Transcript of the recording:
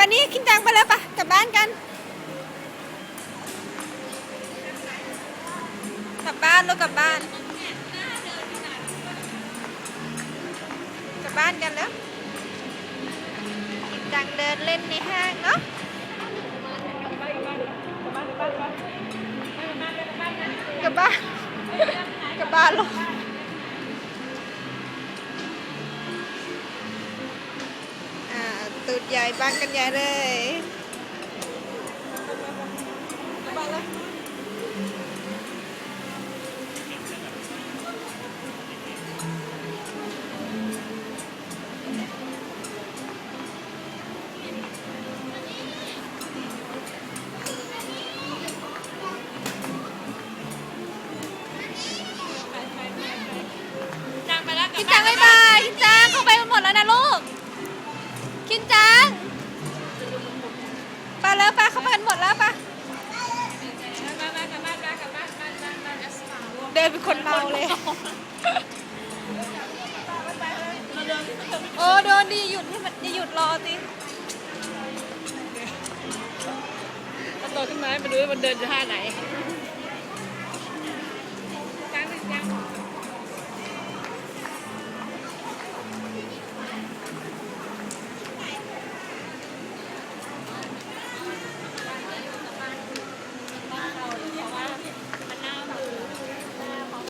ปนี่คินจังไปแล้วปะกลับบ้านกัน กลับบ้านลูกกลับบ้าน กลับบ้านกันแล้วคินจังเดินเล่นในห้างเนาะกลับบ้านกลับบ้านลูก ตูดใหญ่บ้านกันใหญ่เลยกลับบ้านแล้วคินจังบ๊ายบาย แล้วไปเข้าไปกันหมดแล้วปะเดินเป็นคนเมาเลยโอ้โดนดีหยุดให้มันจะหยุดรอสิตัวตขึ้นมาให้มาดูว่ามันเดินจะท่าไหน